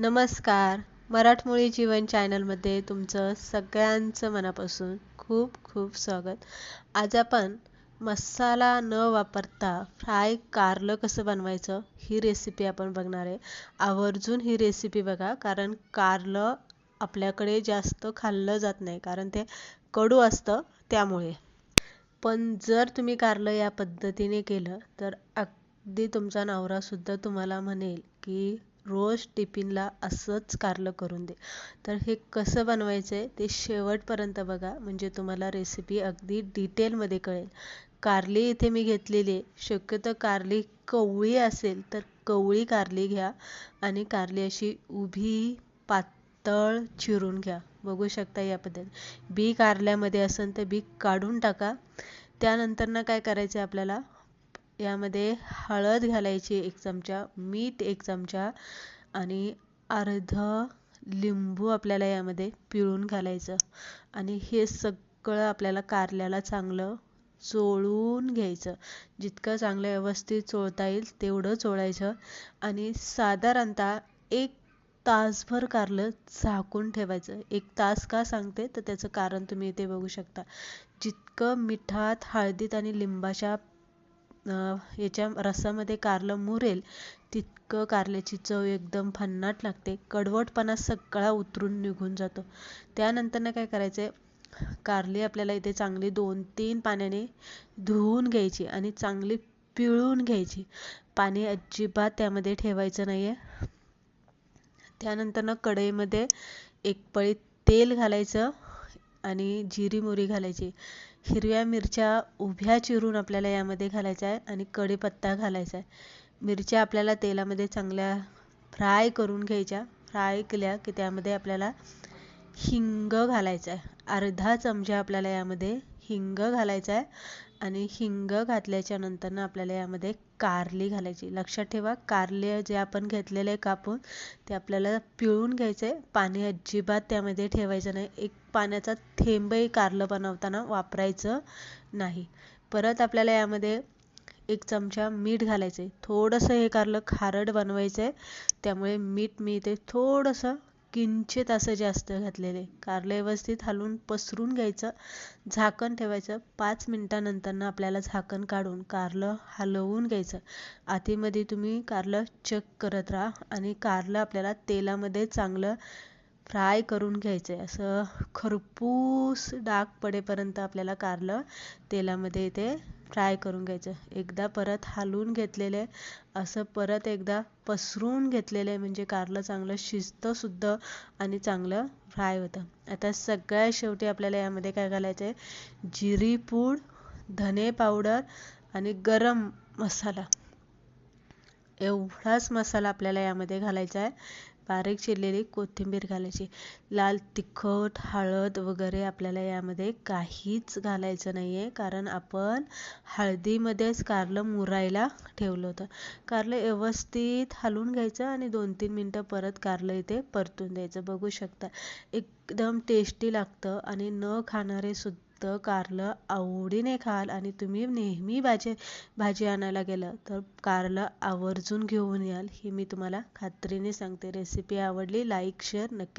नमस्कार. मराठमोळी जीवन चॅनलमध्ये तुमचं सगळ्यांचं मनापासून खूप खूप स्वागत. आज आपण मसाला न वापरता फ्राय कारलं कसं बनवायचं ही रेसिपी आपण बघणार आहे. आवर्जून ही रेसिपी बघा कारण कारलं आपल्याकडे जास्त खाल्लं जात नाही कारण ते कडू असतं त्यामुळे. पण जर तुम्ही कारलं या पद्धतीने केलं तर अगदी तुमचा नवरासुद्धा तुम्हाला म्हणेल की रोज टिफिनला असंच कारलं करून दे. तर हे कसं बनवायचं आहे ते शेवटपर्यंत बघा. म्हणजे तुम्हाला रेसिपी अगदी डिटेलमध्ये कळेल. कारली इथे मी घेतलेली आहे. शक्यतो कारली कवळी असेल तर कवळी कारली घ्या आणि कारली अशी उभी पातळ चिरून घ्या. बघू शकता या पद्धतीने बी कारल्यामध्ये असेल तर बी काढून टाका. त्यानंतर ना काय करायचं आहे आपल्याला? यामध्ये हळद घालायची एक चमचा मीठ एक चमचा आणि अर्ध लिंबू आपल्याला यामध्ये पिळून घालायचं. आणि हे सगळं आपल्याला कारल्याला चांगलं चोळून घ्यायचं. जितकं चांगलं व्यवस्थित चोळता येईल तेवढं चोळायचं आणि साधारणतः एक तासभर कारलं झाकून ठेवायचं. एक तास का सांगते? तर त्याचं कारण तुम्ही इथे बघू शकता. जितकं मिठात हळदीत आणि लिंबाच्या याच्या रसामध्ये कारलं मुरेल तितकं कारल्याची चव एकदम भन्नाट लागते. कडवटपणा सगळा उतरून निघून जातो. त्यानंतर ना काय करायचं आहे कारली आपल्याला इथे चांगली दोन तीन पाण्याने धुवून घ्यायची आणि चांगली पिळून घ्यायची. पाणी अजिबात त्यामध्ये ठेवायचं नाही आहे त्यानंतर ना कढईमध्ये एक पळी तेल घालायचं. आणि जिरी मोरी घालायची. हिरव्या मिरच्या उभ्या चिरून आपल्याला यामध्ये घालायच्या आहे आणि कढीपत्ता घालायचा आहे. मिरच्या आपल्याला तेलामध्ये चांगल्या फ्राय करून घ्यायच्या. फ्राय केल्या की त्यामध्ये आपल्याला हिंग घालायचं आहे. अर्धा चमचा आपल्याला यामध्ये हिंग घालायचा आहे. आणि हिंग घातल्याच्या नंतरनं आपल्याला यामध्ये कारली घालायची. लक्षात ठेवा कारले जे आपण घेतलेले कापून ते आपल्याला पिळून घ्यायचे पाणी अजिबात त्यामध्ये ठेवायचं नाही. एक पाण्याचा थेंबही कारलं बनवताना वापरायचं नाही. परत आपल्याला यामध्ये एक चमचा मीठ घालायचं आहे थोडंसं हे कारलं खारट बनवायचं आहे त्यामुळे मीठ मी इथे थोडंसं किंचित असं जास्त घातलेले. कारलं व्यवस्थित हलवून पसरून घ्यायचं. झाकण ठेवायचं. पाच मिनटानंतरनं आपल्याला झाकण काढून कारलं हलवून घ्यायचं. आतीमध्ये तुम्ही कारलं चेक करत राहा आणि कारलं आपल्याला तेलामध्ये चांगलं फ्राय करून घ्यायचं आहे असं खरपूस डाग पडेपर्यंत आपल्याला कारलं तेलामध्ये ते फ्राय करून घ्यायचं. एकदा परत हालवून घेतलेले असं परत एकदा पसरून घेतलेलं आहे म्हणजे कारलं चांगलं शिजतं सुद्धा आणि चांगलं फ्राय होतं. आता सगळ्यात शेवटी आपल्याला यामध्ये काय घालायचं आहे जिरी पूड धने पावडर आणि गरम मसाला. एवढाच मसाला आपल्याला यामध्ये घालायचा आहे बारीक चिरलेली कोथिंबीर घालायची. लाल तिखट हळद वगैरे आपल्याला यामध्ये काहीच घालायचं नाही आहे कारण आपण हळदीमध्येच कारलं मुरायला ठेवलं होतं. कारलं व्यवस्थित हलवून घ्यायचं आणि दोन तीन मिनटं परत कारलं इथे परतून द्यायचं. बघू शकता एकदम टेस्टी लागतं आणि न खाणारे सुद्धा कारलं आवडीने खाल आणि तुम्ही नेहमी भाजी भाजी आणायला गेलं तर कारलं आवर्जून घेऊन याल हे मी तुम्हाला खात्रीने सांगते. रेसिपी आवडली लाईक शेअर नक्की